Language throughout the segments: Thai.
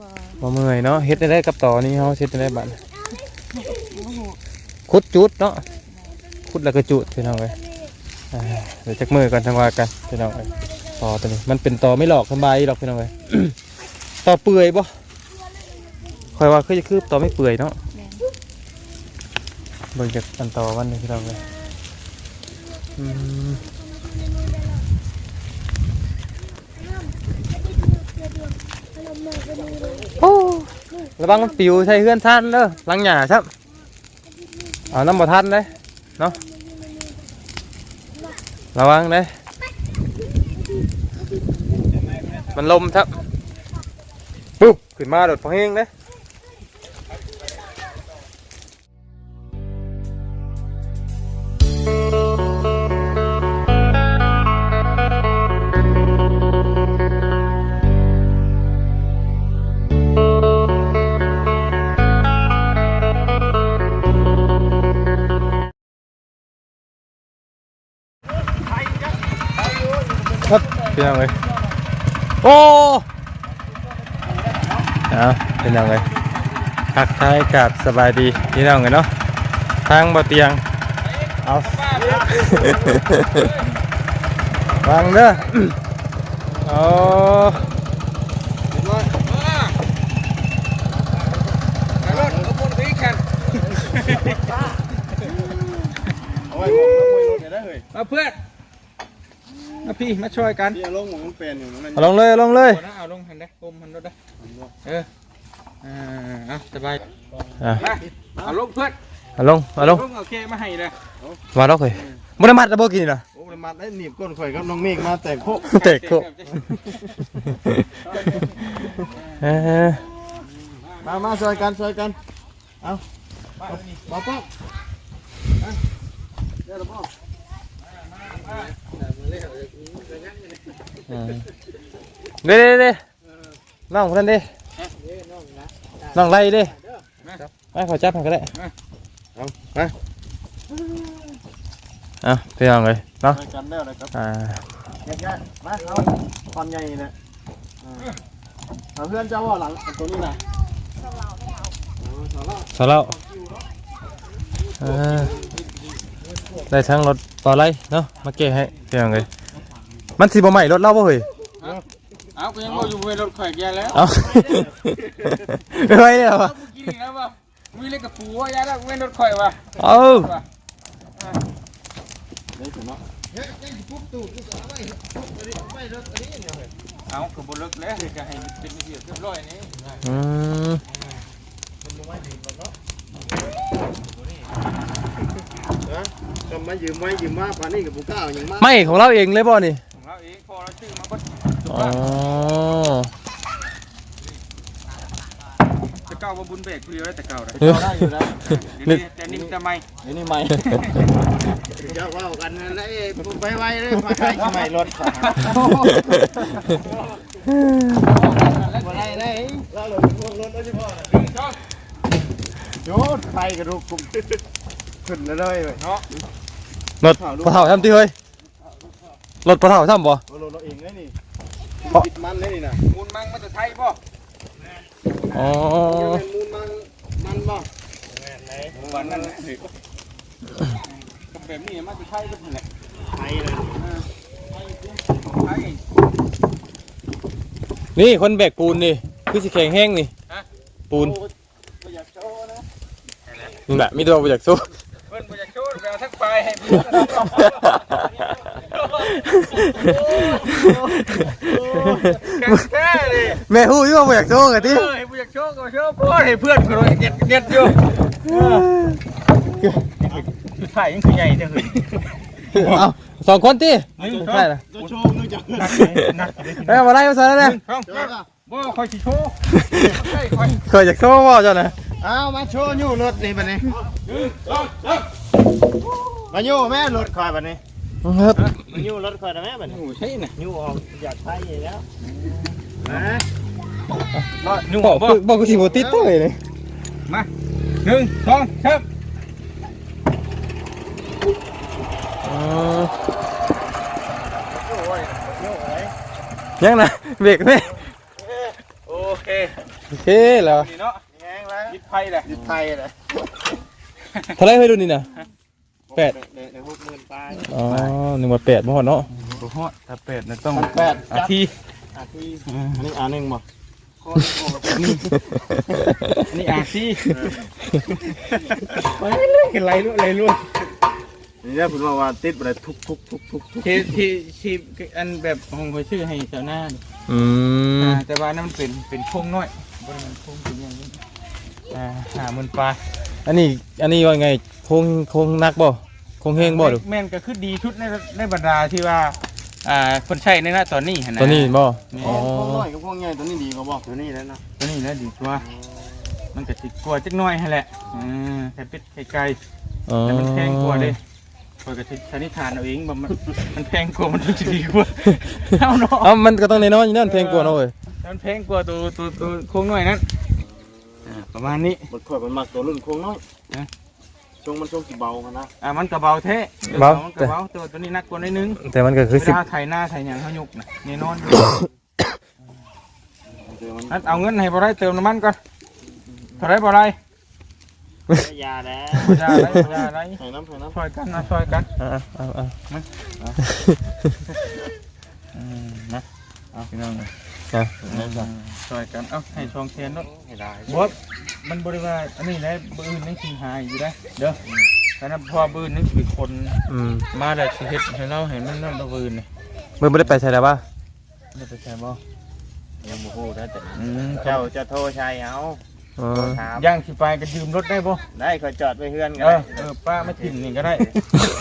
บ่บ่เมื่อยเนาะเฮ็ดได้ได้กับต่อนี่เฮาเฮ็ดได้ได้บัดขุดจุดเนาะขุดแล้วก็จุดพี่น้องเอ้ยอ่าเดี๋ยวจักมือก่อนทางว่ากันพี่น้องเอ้ยต่อตัวนี้มันเป็นต่อไม่หลอกสบายหรอกพี่น้องเอ้ยต่อเปื่อยบ่ค่อยว่าคือจะคือต่อไม่เปื่อยเนาะแม่นเบิ่งจากอันต่อวันนี้พี่น้องเอ้ยอืม โอ้ระวังมันปิวใส่เฮือนท่านเด้อหลังหญ้าครับเอาน้ำบ่ทันเลยเนาะระวังเลยมันลมครับปุ๊บขึ้นมาโดดพอเฮงเลย เอาเป็นยังไงทักทายกับสบายดีพี่น้องไงเนาะทางบ่เตียงเอาวางเด้อโอ้เอาไว้บอกแล้วมวยรถเนี่ยได้เลยมาเพื่อนมาพี่มาช่วยกันเดี๋ยวลงหมองมันเป็นอยู่นั่นเอาลงเลยเอาลงเลยเอานะเอาลงหันได้อมหันรถได้เออ อ่าเอาสบายอะมาเอาลงเพื่อนเอาลงเอาลงลงโอเคมาให้เลยมาดอกเลยมันมัดแล้วบ่กินนะโอ้ยมัดได้หนีบก้นข่อยกับน้องเมฆมาแต่โคกเตะโคเออมามาช่วยกันช่วยกันเอามาป้องเดี๋ยวเราป้อเด้เด้เด้น้องคนนั้นเด้ น้องไล่เด้ไม่ขอจับให้ก็ได้เอาไปอะพี่น้องเลยเนาะช่วยกันแล้วนะครับอ่าแยกๆมาเอาความใหญ่เนี่ยอ่าเอาเพื่อนเจ้าว่าหลังตัวนี้นะเอาเอาละสาระเออได้ทั้งรถปอไล่เนาะมาเก้ให้พี่น้องเลยมันสีบ่ใหม่รถเล่าบ่เฮ้ย เอาก็ยังว่าอยู่เวรถข่อยแกแล้วเอาไม่ไหวเลยเหรอวะกินแล้วป่ะมีเล็กกับปูว่ายาแล้วเวรถข่อยว่ะเอาเดี๋ยวเนาะเอากระบุลึกแล้วจะให้เป็นระเบียบเรียบร้อยนี่อืมนะก็มายืมไว้ยืมมาป่านนี้กับบุก้าวยังมาไม่ของเราเองเลยบ่นี่ของเราเองพอเราซื้อมาก็ อ๋อจะเก่าว่าบุญเบรกเดียวได้แต่เก่าเลยเอาได้อยู่แล้วเดี๋ยวนี้แต่นี่มันจะไม่เดี๋ยวนี้ไม่เจ้าว่ากันนะไอ้ไปไว้เลยไปไว้ทำไมรถอะไรเลยเราหลงพวกรถแล้วใช่ป่ะโยนไฟกระดูกกลุ่มขึ้นเลยเลยเนาะรถปลาเถ่าทำที่เฮ้ยรถปลาเถ่าทำบ่รถเราเอง เลยนี่ปิดมันเลยนี่นะมูลมังมาจะไทยป่ะอ๋อเป็นมูลมันมันบ่วันนั้นนะแบบนี้มาจะไทยก็เป็นแหละไทยเลยไทยนี่คนแบกปูนนี่คือสิแข็งแห้งนี่ฮะปูนไม่อยากโชว์นะนี่แหละมีตัวมาจากสู้เพิ่นบ่อยาก โชว์ไปเอาทั้งไฟให้พิ่แค่เลยแม่ฮู้อยู่ว่าบ่อยากสู้กันติเออให้บ่อยากโชว์ก็โชว์พ่อให้เพื่อนเขาเก็บเก็บอยู่ถ่ายยังคือใหญ่จังเลยเอาสองคนติใช่ละจะโชว์นึกจะนักนักเอ้ยมาไล่มาซะแล้วนะช่องเจอป่ะบ่คอยสิโชว์ใช่คอยอยากสู้บ่เจ้านะ เอามาโชว์ยู่รถนี่บัดนี้มายู่แม่รถคอยบัดนี้ครับมายู่รถคอยนะแม่บัดนี้โอ้ใช่น่ะยู่ออกอยากไทยอยู่แล้วนะนุ่งบอกบ่บอกกูสิบ่ติดเต้ยเลยมา1 2 3อ๋อยังนะเบรกแม่โอเคโอเคแล้วนี่เนาะแห้งแล้ว ยึดไพ่เลยยึดไทยเลยเท่าไหรให้รุ่นนี้น่ะแปดเด็กหกหมื่นปลายอ๋อหนึ่งบาทแปดบ่ฮอดเนาะบ่ฮอดถ้าเป็ดน่ะต้องแปดอาทีอาที่อันนี้อันหนึ่งบ่อันนี้อาทีไปเรื่อยกันไรรู้อะไรรู้นี่เนี่ยผมว่าว่าติดไปเลยทุกทุกทุกทุกทุกที่ที่ที่อันแบบของเขาชื่อให้เจ้าหน้านี่อืมอ่าแต่ว่านั่นมันเป็นเป็นโค้งน้อยบริเวณโค้งเป็นอย่างนี้ อ่าหามันปลาอันนี้อันนี้ว่าไงโค้งโค้งนักบ่โค้งเฮงบ่ดูแม่นก็คือดีชุดในในบรรดาที่ว่าอ่าคนใช้ในหน้าตอนนี้หั่นนะตัวนี้บ่นี่พวกน้อยกับพวกใหญ่ตัวนี้ดีกว่าบ่ตัวนี้แล้วเนาะตัวนี้นะดีกว่า มันก็ติดกลัวจักหน้อยให้แหละอืมแต่เป็ดไกลอ๋อๆแต่มันแพงกว่าเด้คอยก็สิสันนิษฐานเอาเองว่ามันมันแพงกว่ามันจะดีกว่าเอาเนาะเอ้ามันก็ต้องแน่นอนอยู่นั่นเพลงกว่าเนาะเว้ยมันแพงกว่าตัวตัวตัวโค้งน้อยนั้นอ่า ประมาณนี้บทข่อยมันมักตัวรุ่นโค้งน้อยฮะ ช่วงมันช่วงสีเบากันนะอ่ามันกระเบาแท้เบามันกระเบาตัวตัวนี้หนักกว่านิดนึงแต่มันก็คือเวสิบลาไถหน้าไถหยังเขายกนะแน่นอนเดี๋ยวมันอันเอาเงินให้บ่ได้เติมน้ำมันก่อนเท่าไรบ่ไรยาแล้วบ่ยาไรบ่ยาไรใส่น้ำใส่น้ำช่วยกันนะช่วยกันอะอะอะ อืมนะเอาพี่น้อง เลยอะช่วยกัน เอ้าให้ช่องเทียนเนาะให้ได้บวมันบริวารอันนี้ได้บืนนี่กินหายอยู่ได้เด้อแต่นั้นพอบืนนี่คือคนอืมมาแล้วสิเฮ็ดให้เราเห็นมันนั่นบ่บืนนี่มึงไม่ได้ไปใช่แล้วป่ะได้ไปใช่บ่ยังบ่ฮู้ได้แต่อืมเจ้าจะโทรใช้เอา อ๋อถามย่างสิไปก็ยืมรถได้บ่ได้คอยจอดไว้เฮือนกันเออเออป้ามาถิ่นนี่ก็ได้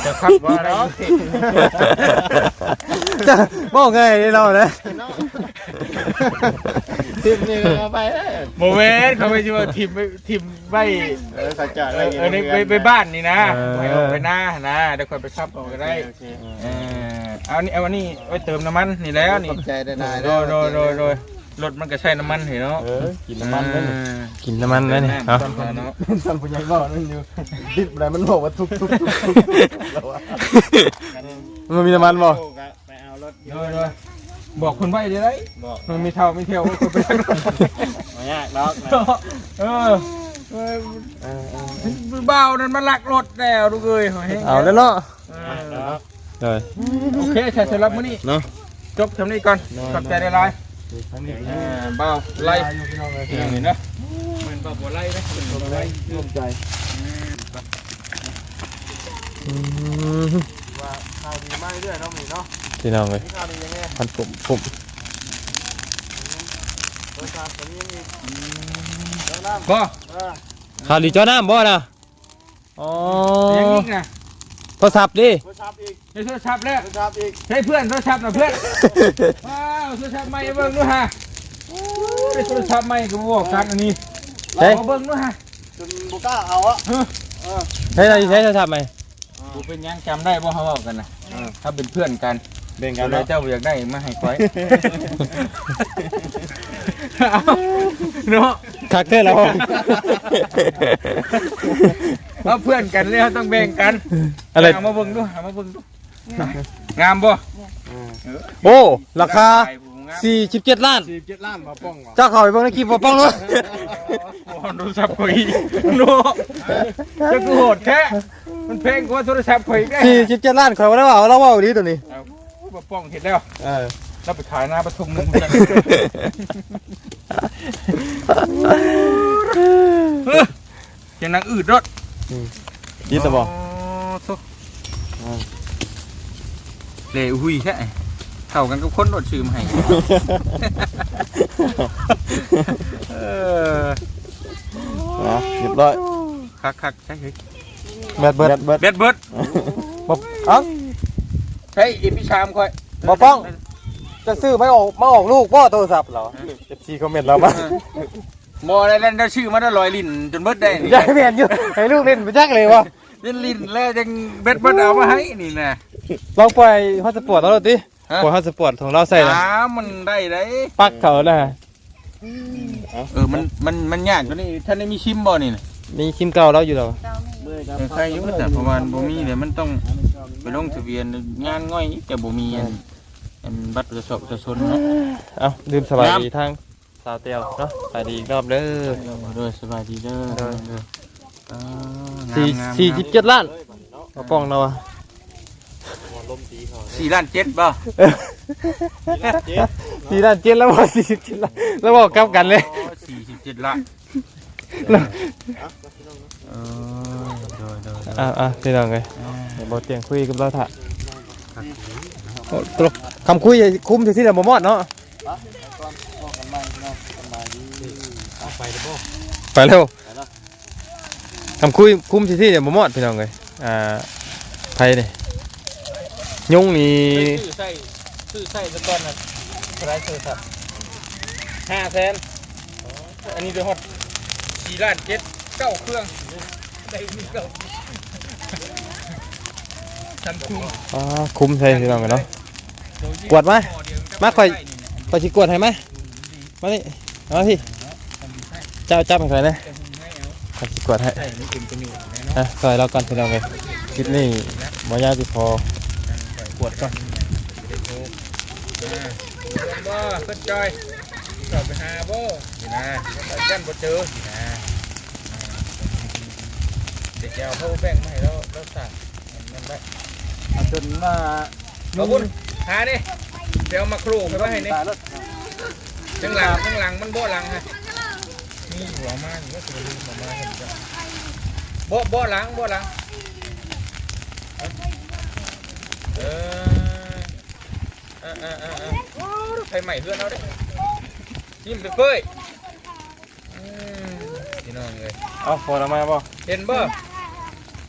จะขับว่าอะไรอยู่ที่จะบอกไงเราเนี่ยทิมนี่เอาไปเด้อโมเมนต์เขาไปอยู่ว่าทิมไปทิมไปเออคอยจอดเอไว้ออยู่เออในไปไปบ้านนี่นะไปออกไปหน้านะเดี๋ยวค่อยไปขับออกก็ได้โอเคเออเอานี่เอาอันนี้ไว้เติมน้ำมันนี่แล้วนี่ขอบใจได้นายโดยโดยโดยโดย รถมันก็ใช้น้ำมันเห็นเนาะเออกินน้ำมันเลยกินน้ำมันแล้วนี่เอาเอาเนาะท่านผู้ใหญ่บอกนั่นอยู่ดิบอะไรมันบอกว่าทุกทุกทุกทุกแล้วว่ามันมีน้ำมันบ่ไปเอารถโดยโดยบอกคนไว้เดี๋ยวได้บอกมันมีเท่าไม่เที่ยวคนไปทั้งรถไม่ยากหรอกนะเออเออเออเออเบานั่นมันลักรถแล้วลูกเอ้ยเฮ้ยเอาแล้วเนาะเอเอออเลยโอเคใช่สำหรับมื้อนี้เนาะจบทำนี้ก่อนขอบใจได้ไร ทั้งนี้เออเบาไล่อยู่พี่น้องเลยอย่างนี้นะเหมือนเบาบัวไล่นะเป็นบัวไล่ร่วมใจอืมว่าข่าวดีมากเรื่อยน้องหมีเนาะพี่น้องเลยนี่ข่าวดียังไงพันปุ่มปุ่มตัวชาตัวนี้มีแล้วน้บ่ำเออข่าวดีเจ้าน้ำบ่นะอ๋อยังอีกนะโท รศัพท์ดิตัวชาอีกในโทรศัพท์แล้วตัวชาอีกใช้เพื่อนโทรศัพท์นะเพื่อนว้าวโทรศัพท์ใหม่เบิ่งดูฮะโอ้ยโทรศัพท์ใหม่ก็บอกกันอันนี้ใช่เอาเบิ่งดูฮะจนบุก้าเอาอะเออใช้ใช้โทรศัพท์ไหมกูเป็นยังจำได้บ่เขาบอกกันนะถ้าเป็นเพื่อนกัน เบ่งกักันนแล้แล้ววเจ้าอยากได้มาให้ก้อยเอาเนาะคักเท่แล้วเอาเพื่อนกันเลยเขาต้องแบ่งกันอะไรเอามาเบิ่งดูเอามาเบิ่งดูงามบ่โอ้ราคาไปผู้งาม47ล้านสี่เจ็ดล้านมาป้องว่ะเจ้าเข้าไปเบิ่งในคลิปบ่ป้องเลยโอ้โทรศัพท์ข่อยโน่จะกูโหดแค่มันเพลงกว่าโทรศัพท์ข่อยอีกได้47ล้านข่อยบ่ได้ว่าเอาเราเว้าดีตัวนี้ เอาบ่ป้องเห็นแล้วเออเราไปขายหน้าปทุมนึงเสียงนางอืดรถดีแต่บ่ทุกเละหุยแค่เข้ากันกับคนรถชื่อมาให้เออนะเรียบร้อยคักคักๆใช่เฮ้ยแบตเบิดเบิดเบ็ดเบิดบ่เอ้า ใช่อีพี่ชามค่อยบ่ป้อง จะซื้อไม่ออกมาออกลูกบ่โทรศัพท์เหรอ FC คอมเมนต์เรามาบออะไรเล่นได้ชื่อมาได้ลอยลิ้นจนเบิดได้นี่ยายแม่นอยู่ให้ลูกเล่นไปจักเลยวะเล่นลิ้นแล้วจังเบ็ดเบิดเอามาให้นี่นะลองปล่อยฮอตสปอร์ตเราดูดิฮะปล่อยฮอตสปอร์ตของเราใส่นะอ้ามันได้ได้ปักเขานะเออมันมันมันยากกว่านี้ท่านได้มีชิมบ่นี่น่ะมีคิมเก่าเราอยู่แล้วเมื่อยครับเออใครอยู่แต่ประมาณบ่มีเนี่ยมันต้อง ไปลงทะเบียนงานง่อยแต่บ่มีอันอันบัตรประชาชนเนาะเอาดื่มสบายดีทางสาวเตียวเนาะไปดีอีกรอบเด้อโดยสบายดีเด้อเด้อเด้ออ่าสี่งามๆสี่สิบเจ็ดล้านกระป๋องเราอะสี่ล้านเจ็ดป่ะสี่ล้านเจ็ดแล้วบอกสี่สิบเจ็ดล้านแล้วบอกกลับกันเลยสี่สิบเจ็ดล้านเออโดยโดยโดยอ่าอ่าพี่น้องเลยเดี๋ยวบอกเตียงคุยกับเราถ่ะโอ้ตลกคำคุยคุ้มที่ที่เดียวบ่มอดเนาะก่อนบอกกันใหม่พี่น้องสบายดีเอาไปเด้อบ่ไปเร็วคำคุยคุ้มที่ที่เดียวบ่มอดพี่น้องเลยอ่าไผนี่ยุงนี่ชื่อใส่ชื่อใส่ตะกอนนะไรเธอครับห้าแสนอันนี้เดือดฮอตสี่ล้านเจ็ดเก้าเครื่อง ได้มีเก้าทันคุ้มอ่าคุ้มใช่พี่น้องกันเนาะ กวดมามาค่อยไปชิกวดให้ไหมมานี่เอามาพี่เจ้าจับให้ใครนะไปชิกวดให้ใช่ไม่เป็นประโยชน์แน่นอนอะซอยเราก่อนพี่น้องเลยคลิปนี้มายากที่พอปวดก่อนบ่เพิ่นจอยกลับไปหาบ่นี่นะไปกันบ่เจอนี่นะ เด็กยาวเขาแบ่งมาให้เราเราสั่งมันได้เอาจนมาขอบคุณหานี่เดี๋ยวมาครูไปไว้ให้นี่ตายแล้วข้างหลังข้างหลังมันบ่หลังฮะนี่หัวมานี่ก็คือลืมออกมาเห็นจ้ะบ่บ่หลังบ่หลังเออเออเออเออเออใครใหม่เพื่อนเราเด้ยิ้มไปเฟ้ยอืมพี่น้องเลยเอาพอแล้วมาบ่เห็นบ่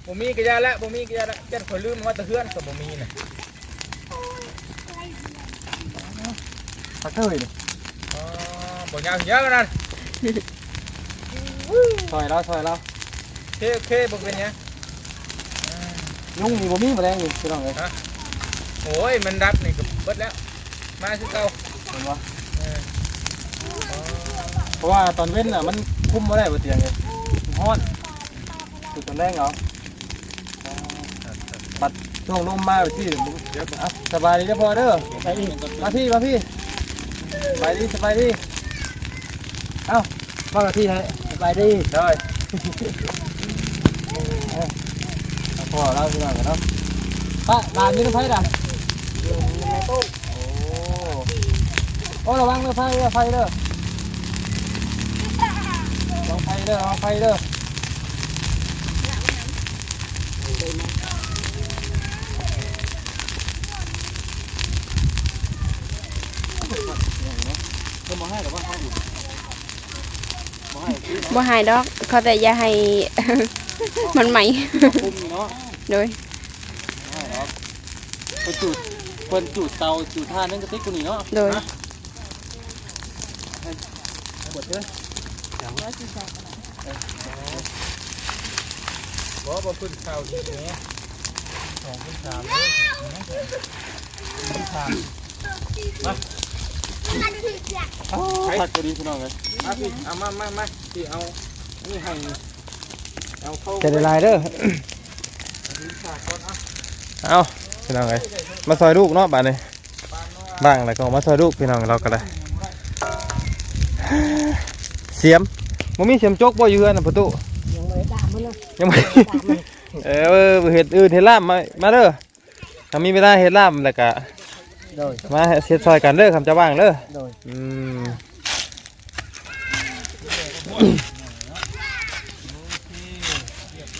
บ่มีกระยาละบ่มีกระยาละเจ็ดข่อยลืมว่าแตะเฮือนก็บ่มีน่ะพักเท่าไหร่อ๋อบ่ยาวเยอะกันนั่นซอยแล้วซอยแล้วเคเคบ่เป็นหยังยุงมีบ่มีแมลงอยู่พี่น้องเอ้ยโอ้ยมันรับนี่ก็เบิดแล้ว มาคือเก่าเห็นบ่เอออ๋อเพราะว่าตอนเว้นน่ะมันคุมบ่ได้บ่เตียงเลยมันฮ้อนคือตอนแรกเหรอปัด ช่วงลมมาไปที่เดี๋ยวอะสบายดีเด้อพ่อเด้อไปอีกมาพี่มาพี่สบายดีสบายดีเอ้ามากับพี่ให้สบายดีได้เอาพ่อเราพี่น้องกันเนาะป้าลานมีน้ำไผ่ด่ะโอ้โอ้ระวังเด้อไฟเด้อไฟเด้อระวังไฟเด้อระวังไฟเด้อ ก็มาให้หรือว่าให้อยู่มาให้ที่บ่หายดอกเขาแต่อย่าให้ มันใหม่คุมเนาะโดยไม่หรอกเพิ่นจุดเพิ่นจุดเตาจุดท่านั่นก็ติ๊กกูนี่เนาะโดยหมดเลยบ่บ่ขึ้นข่าวดีแหมสองขึ้นสามเลยขึ้นสา มผักก็ดีพี่น้องเลยมาพี่เอามามามาพี่เอาอันนี่ให้ เอาเข้าจะได้ลายเด้อลิ้นฉากก่อนอะเอาพี่น้องเลยมาซอยลูกเนาะบ้านนี้บ้างแล้วก็มาซอยลูกพี่น้องเราก็ได้เสียมมันมีเสียมจกบ่อยู่เฮือนน่ะประตูยังไม่เออเห็ดอื่นเห็ดลาบมามาเด้อถ้ามีเวลาเห็ดลาบแล้วก็ โดย มาเฮ็ดซอยกันเด้อคำจะว่างเด้อโดย อืม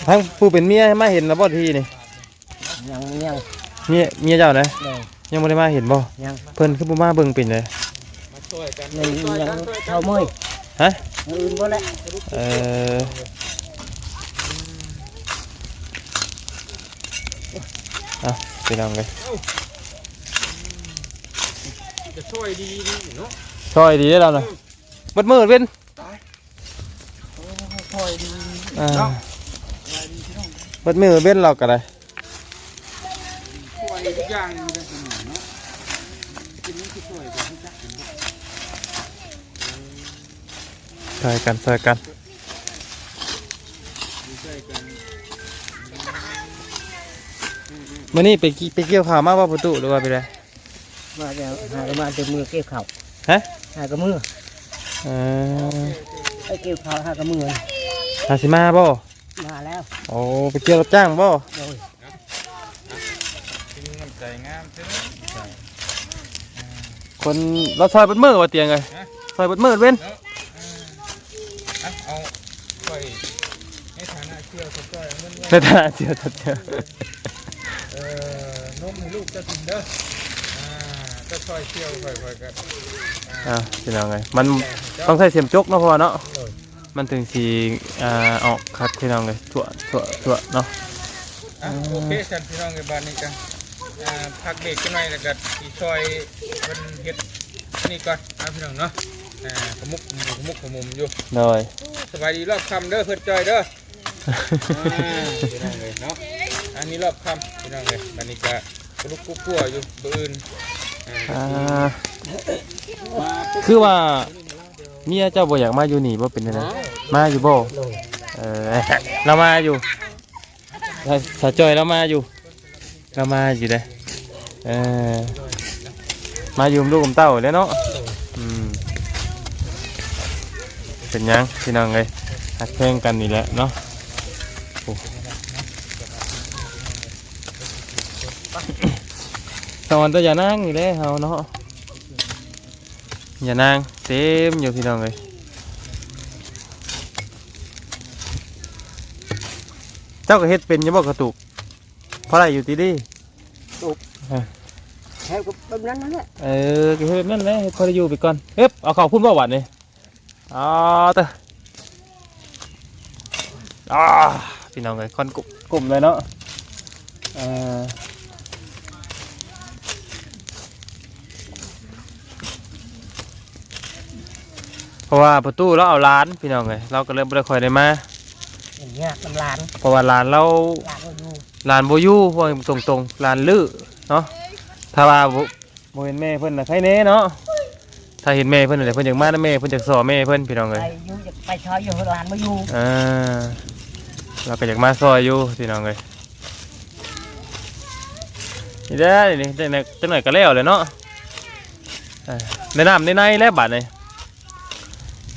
ทั้งผู้เป็นเมียมาเห็นแล้วบ่ทีนี่ยังยังเมียเมียเจ้านะโดยยังบ่ได้มาเห็นบ่ยังเพิ่นคือบ่มาเบิ่งเป็นเลยมาช่วยกันยังช่วยยังกันช่วยกันเท่ามือฮะอื่นบ่แล้วเออเอาไปลองเลย จะช่วยดีดีเนาะช่วยดีเด้อเราน่ะเบิดมือเว้นคอยดีอ่าเบิดมือเว้นเราก็ได้ช่วยทุกอย่างอยู่ในสมองเนาะกินนี่คือช่วยกันทุกอย่างช่วยกันช่วยกันช่วยกันมื้อนี้ไปกิไปเกี่ยวข้าวมาบ่ประตูหรือว่าไปได มาจะหามาจะมือเก็บเข่าฮะหากับมือเออไอ้เกี่ยวข้าวหากระมือหาสิมาบ่มาแล้วโอ้ไปเกี่ยวรับจ้างบ่โดยกินน้ำใจงามใช่ไหมคนเราซอยเบิดมือว่าเตียงไงซอยเบิดมือเว้นเนาะอ่าเอาเอาไปในฐานะเชี่ยวสักก้อยเอาเงินไว้ในฐานะเสียตัดเสียเอ่อนมให้ลูกจะกินเด้ออ่า จะช่อยเชี่ยวค่อยๆกันอ่าพี่น้องไงมันต้องใช้เสียมจกเนาะพอเนาะมันถึงสีอ่าออกคัดพี่น้องเลยถั่วถั่วถั่วเนาะอะโอเคฉันพี่น้องในบ้านนี้กันอ่าพักเบรกกันหน่อยแล้วก็สีซอยมันเฮ็ดนี่ก่อนนะพี่น้องเนาะอ่าขมุกขมุกขมุกขมุมอยู่โดยสบายดีรอบคำเด้อเพื่อนจอยเด้ออ่าพี่น้องเลยเนาะอันนี้รอบคำพี่น้องเลยอันนี้ก็กลุกกุ๊กกัวอยู่บืน อ่าคือว่าเมียเจ้าบ่อยากมาอยู่นี่บ่เป็นไงมาอยู่บ่เออเรามาอยู่สาจอยเรามาอยู่ เรามาอยู่เด้เออมาอยู่ลูกกับเต้าเลยเนาะอืมเป็นยังพี่น้องเลยหักเพลงกันนี่แหละเนาะโอ้ สวรรค์ตัวอย่านั่งนี่แหละเฮาเนาะอย่านั่งเต็มอยู่พี่น้องเลยเจ้าก็เฮ็ดเป็นอยังบ่กระตุกเพราะอะไรอยู่ตีดีแค่กับแบบนั้นนั่นแหละเออก็เฮ็ดนั่นแหละเฮ็ดพอได้อยู่ไปก่อนเอ๊บเอาเข้าพุ่นบ่หวานนี่อ๋อเตออ่าพี่น้องเลยคอนกลุ่มกลุ่มเลยเนาะเออ ราะว่าประตูเราเอาร้านพี่น้องเลยเราก็เลยบ่ได้ค่อยได้มาอย่างเงี้ยมันลานเพราะว่าร้านเราลานก็อยู่ร้านโบอยูพวกตรงตรงๆร้านลื้อเนาะถ้าว่าบ่บ่เห็นแม่เพิ่นน่ะใครแน่เนาะถ้าเห็นแม่เพิ่นน่ะเพิ่นอยากมานะแม่เพิ่นอยากสอแม่เพิ่นพี่น้องไปเอ้ยอยู่อยากไปชอยอยู่ลานมาอยู่อ่าเราก็อยากมาซอยอยู่พี่น้องเอ้ยนี่ได้อนี่จังหน่อยจังหน่อยก็แล้วเลยเนาะอ่าในน้ำในในแล้วบาดนี่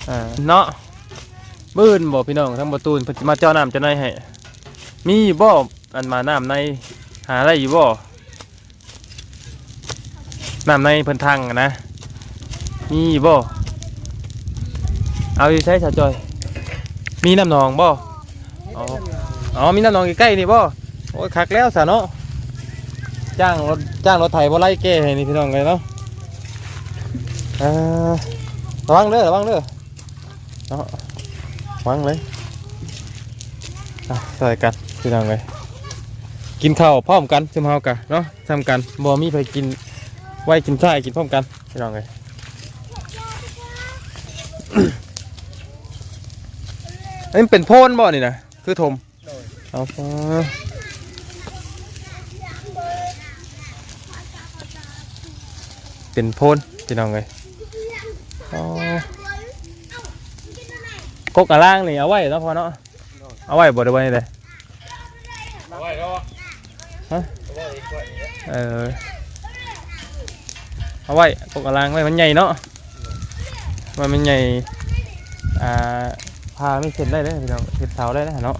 อ่าเนาะมื้นบ่พี่น้องทั้งประตูนเพิ่นสิมาเจ้าน้ำจ้าในให้มีบ่อันมาน้ำในหาได้อยู่บ่น้ำในเพิ่นทางอะนะมีบ่เอาอยู่ใช้สาวจอย มีน้ำหนองบ่อ๋ออ๋อมีน้ำหนองใกล้ๆนี่บ่โอ้ยคักแล้วสาเนาะจ้างรถจ้างรถไถบ่ไล่แก้ให้นี่พี่น้องเลยเนาะอ่อระวังเด้อระวังเด้อ เนาะวังเลยใส่กันพี่น้องเลยกินข้าวพร้อมกันซึมเฮากันเนาะทำกันบ่มีไปกินไว้กินข้าวกินพร้อมกันพี่น้องเลยอันนี้เป็นโพนบ่นี่นะคือถมเอาฟ้าเป็นโพนพี่น้องเลยอ๋อ กกอะล่างนี่เอาไว้เนาะพอเนาะเอาไว้บ่ได้ไว้เลยเอาไว้แล้วฮะเอาไว้อีกไว้อีกเออเอาไว้กกอะล่างไว้มันใหญ่เนาะมันมันใหญ่อ่าพาไม่เสร็จได้เลยพี่น้องเสร็จเสาได้แล้วเนาะ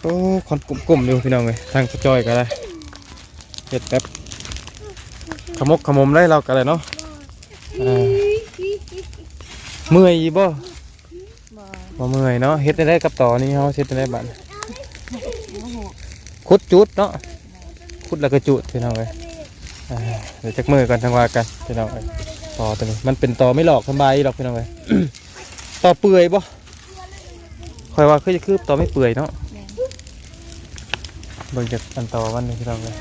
โอ้คนกลุ่มๆอยู่พี่น้องเลยทางกระจอยก็ได้เห็ดแบบขมกขมมได้เราก็ได้เนาะเออ เมื่อยอีบ่บ่เมื่อยเนาะเฮ็ดได้ได้กับต่อนี่เฮาเฮ็ดได้ได้บัดขุดจุดเนาะขุดแล้วก็จุดพี่น้องเลยเออเดี๋ยวจักมือก่อนทางว่ากันพี่น้องเลยต่อตัวนี้มันเป็นต่อไม่หลอกสบายหรอกพี่น้องเลยต่อเปื่อยบ่คอยว่าคือจะคือต่อไม่เปื่อยเนาะเบิ่งจากอันต่อวันนี้พี่น้องเลย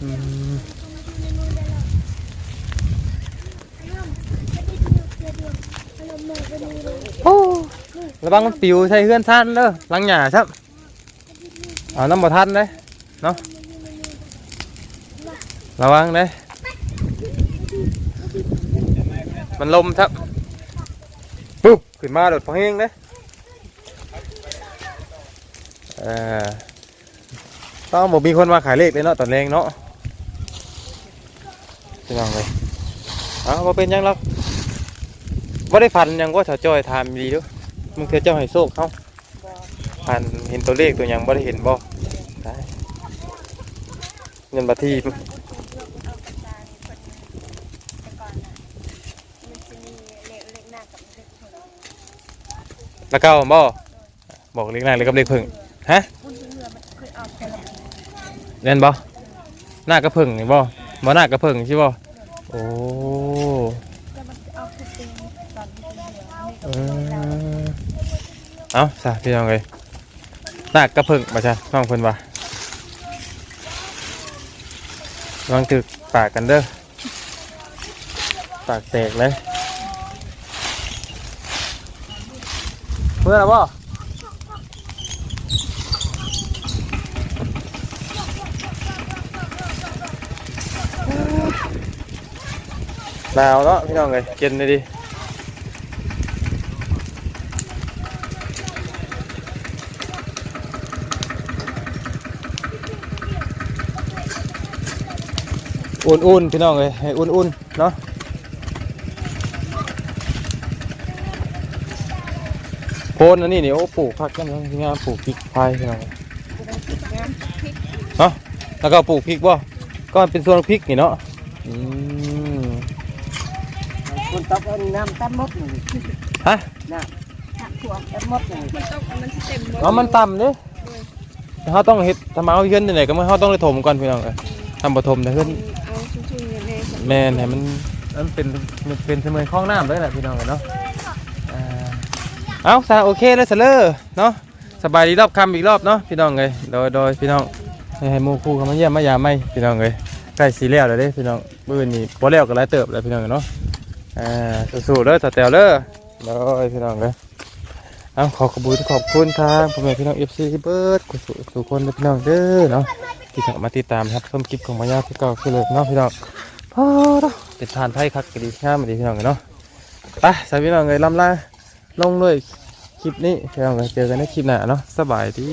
อืม โอ้ระวังมันปิวใส่เฮือนท่านเด้อหลังหญ้าครับเอาน้ำบ่ทันเลยเนาะระวังเลยมันลมครับปุ๊บขึ้นมาโดดพอแห้งเลยเออต้องบอกมีคนมาขายเลขเลยเนาะตอนแรงเนาะพี่น้องเลยเอาบ่เป็นยังหรอก บ่ได้ฟันหยังว่าถ้าจ้อยถามดีเดูมึงเธอเจ้าให้โชคเขาฟันเห็นตัวเลขตัวหยังบ่ได้เห็นบ่ได้เงินบัตรที่เอากระจายคนแต่ก่อนน่ะมันจะมีเล็กเล็กหน้ากับเล็กผลแล้วก็บ่บอกเลขหน้าเลขกับเลขเพิ่งฮะคุณเรือมันเคยเอาแต่ละเล่นบ่หน้ากระเพิ่งนี่บ่บ่หน้ากระเพิ่งใช่บ่โอ้ แต่มันเอาคือเต็มตอนที่เป็นเรือนี่ เอ ก็ เอาซะพี่น้องเอ้ยหน้ากระเพิ่งบ่ใช่น้องเพิ่นว่าระวังถึกปากกันเด้อปากแตกเลยเพื่อนบ่หนาวเนาะพี่น้องเอ้ยเย็นเลยดิ อุ่นๆพี่น้องเลยให้อุ่นๆเนาะโพนอันนี้นี่โอ้ปลูกผักกันเนาะงามปลูกพริกไทยพี่น้องเนาะแล้วก็ปลูกพริกบ่ก็เป็นส่วนพริกนี่เนาะอืมคนตับเอาน้ำตั้มมดนี่ฮะน้ำถั่วตั้มมดนี่มันต้องมันสิเต็มหมดเอามันต่ำเด้เขาต้องเฮ็ดทำเอาเฮือนนี่ไหนก็มันเขาต้องได้ถมก่อนพี่น้องเอ้ยทำบ่ถมแต่เฮือนเอา ชุ่มๆแน่ๆแม่นให้มันมันเป็นมันเป็นเสมือนคลองน้ำเลยแหละพี่น้องเนาะอ่าเอาซาโอเคแล้วเสลอเนาะสบายดีรอบคำอีกรอบเนาะพี่น้องเลยโดยโดยพี่น้องให้ให้หมู่คู่เขามาเยี่ยมมายามไม่พี่น้องเลยใกล้สีแล้วเลยเด้พี่น้องมื้อนี้บ่แล้วก็หลายเติบแล้วพี่น้องเนาะอ่าสู้ๆเด้อตาแตวเด้อโดยพี่น้องเลยเอาขอขอบคุณขอบคุณทางพ่อแม่พี่น้อง FC ที่เบิดกุศลทุกคนเด้อพี่น้องเด้อเนาะ ที่เขามาติดตามครับชมคลิปของมายาที่เก่าคือเลยเนาะพี่น้องพอเนาะเป็นทานไทยคักก็ดีงามดีพี่น้องเนาะไปสายพี่น้องเลยลำลาลงด้วยคลิปนี้พี่น้องเลยเจอกันในคลิปหน้าเนาะสบายดี